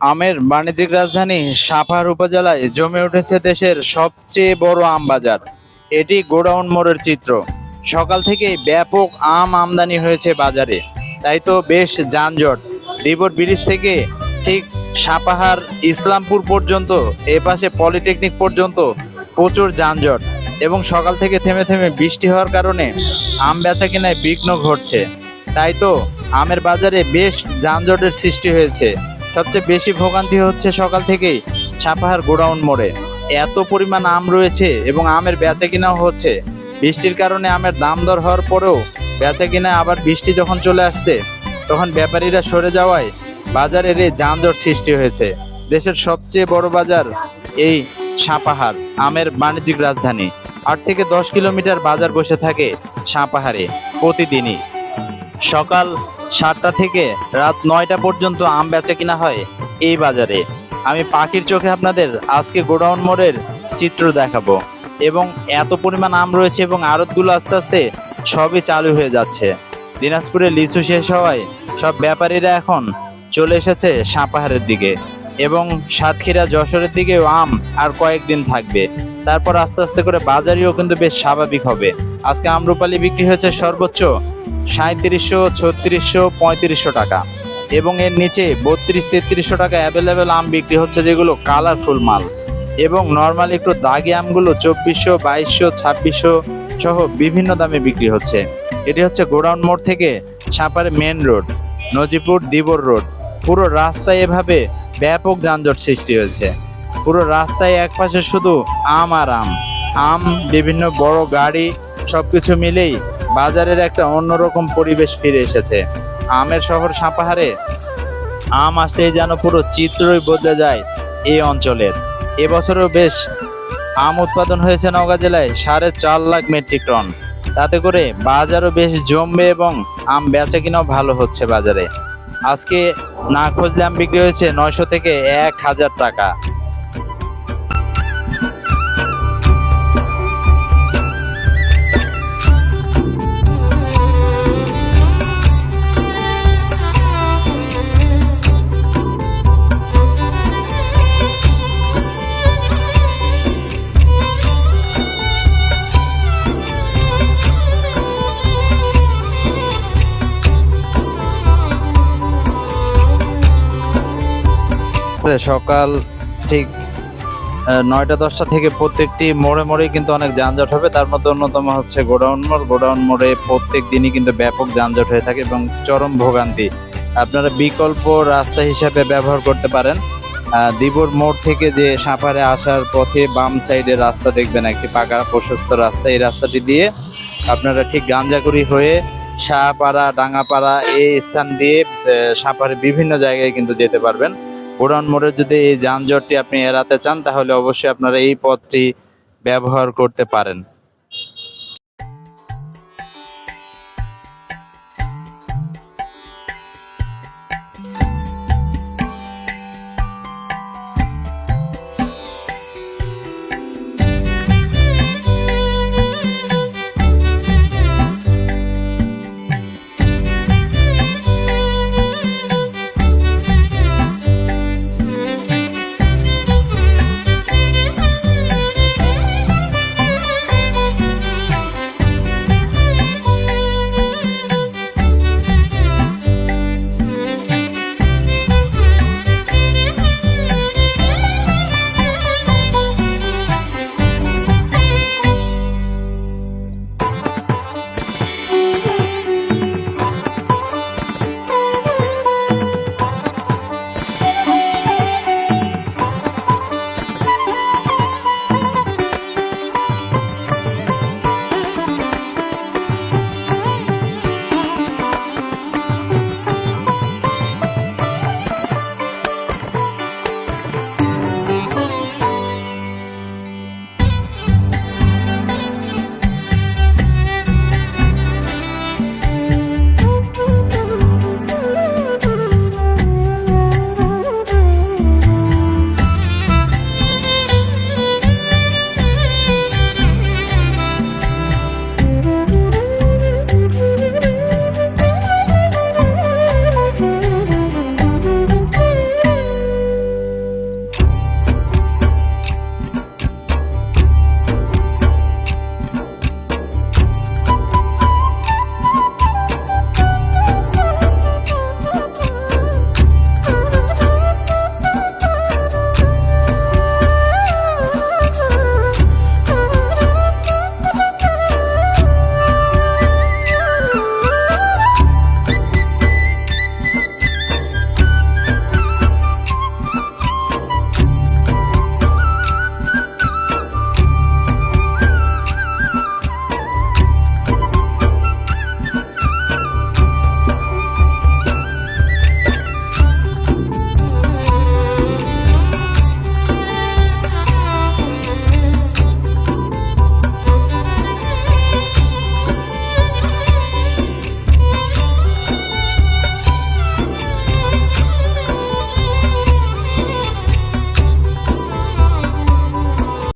আমের বাণিজ্যিক রাজধানী সাভার উপজেলায় জমে উঠেছে দেশের সবচেয়ে বড় আম বাজার। এটি গোডাউন মোড়ের চিত্র। সকাল থেকেই ব্যাপক আম আমদানি হয়েছে বাজারে। তাই তো বেশ যানজট। রিবোর ব্রিজ থেকে ঠিক সাপাহার ইসলামপুর পর্যন্ত এ পাশে পলিটেকনিক পর্যন্ত প্রচুর যানজট এবং সকাল থেকে থেমে থেমে বৃষ্টি হওয়ার কারণে আম বেচা কেনায় বিঘ্ন ঘটছে। তাই তো আমের বাজারে বেশ যানজটের সৃষ্টি হয়েছে। সবচেয়ে বেশি ভোগান্তি হচ্ছে সকাল থেকেই সাপাহার গোডাউন মোড়ে। এত পরিমাণ আম রয়েছে এবং আমের বেচা কিনাও হচ্ছে। বৃষ্টির কারণে আমের দাম দর হওয়ার পরেও বেচা কিনা আবার বৃষ্টি যখন চলে আসছে, তখন ব্যাপারীরা সরে যাওয়ায় বাজারের এই যানজট সৃষ্টি হয়েছে। দেশের সবচেয়ে বড় বাজার এই সাপাহার, আমের বাণিজ্যিক রাজধানী। আট থেকে দশ কিলোমিটার বাজার বসে থাকে সাপাহারে প্রতিদিনই। সকাল সাতটা থেকে রাত নয়টা পর্যন্ত আম বেচা কিনা হয় এই বাজারে। আমি পাখির চোখে আপনাদের আজকে গোডাউন মোড়ের চিত্র দেখাবো এবং এত পরিমাণ আম রয়েছে এবং আড়তগুলো আস্তে আস্তে সবই চালু হয়ে যাচ্ছে। দিনাজপুরে লিচু শেষ হওয়ায় সব ব্যাপারীরা এখন চলে এসেছে সাপাহারের দিকে। এবং সাতক্ষীরা যশোরের দিকেও আম আর কয়েকদিন থাকবে। তারপর আস্তে আস্তে করে বাজারিও কিন্তু বেশ স্বাভাবিক হবে। আজকে আমরুপালি বিক্রি হয়েছে সর্বোচ্চ সাঁত্রিশশো ছত্রিশশো, পঁয়ত্রিশশো টাকা। এবং এর নিচে বত্রিশ, তেত্রিশশো টাকা অ্যাভেলেবেল আম বিক্রি হচ্ছে, যেগুলো কালারফুল মাল। এবং নর্মাল একটু দাগি আমগুলো চব্বিশশো, বাইশশো, ছাব্বিশশো সহ বিভিন্ন দামে বিক্রি হচ্ছে। এটি হচ্ছে গোডাউন মোড় থেকে সাপারে মেন রোড নজিপুর, দিবর রোড পুরো রাস্তায় এভাবে ব্যাপক যানজট সৃষ্টি হয়েছে। পুরো রাস্তায় একপাশে শুধু আম আর আম। আম, বিভিন্ন বড় গাড়ি সব কিছু মিলেই বাজারের একটা অন্যরকম পরিবেশ ফিরে এসেছে। আমের শহর সাপাহারে। আম আসতেই যেন পুরো চিত্রই বদলে যায় এই অঞ্চলের। এবছরও বেশ আম উৎপাদন হয়েছে নওগাঁ জেলায় সাড়ে চার লাখ মেট্রিক টন। তাতে করে বাজারও বেশ জমবে এবং আম বেচা কিনাও ভালো হচ্ছে বাজারে। আজকে না খুঁজলে আম বিক্রি হয়েছে নয়শো থেকে এক হাজার টাকা। সকাল ঠিক নয়টা দশটা থেকে প্রত্যেকটি মোড়ে মোড়ে কিন্তু অনেক যানজট হবে। তার মধ্যে অন্যতম হচ্ছে গোডাউন মোড়। গোডাউন মোড়ে প্রত্যেক দিনই কিন্তু ব্যাপক যানজট হয়ে থাকে এবং চরম ভোগান্তি। আপনারা বিকল্প রাস্তা হিসাবে ব্যবহার করতে পারেন। দিবর মোড় থেকে যে সাপারে আসার পথে বাম সাইডে রাস্তা দেখবেন, একটি পাকা প্রশস্ত রাস্তা। এই রাস্তাটি দিয়ে আপনারা ঠিক গাঞ্জাকুড়ি হয়ে শাহপাড়া ডাঙ্গাপাড়া এই স্থান দিয়ে সাপারে বিভিন্ন জায়গায় কিন্তু যেতে পারবেন। গোডাউন মোড়ে যদি এই যানজটটি আপনি এড়াতে চান, তাহলে অবশ্যই আপনারা এই পথটি ব্যবহার করতে পারেন।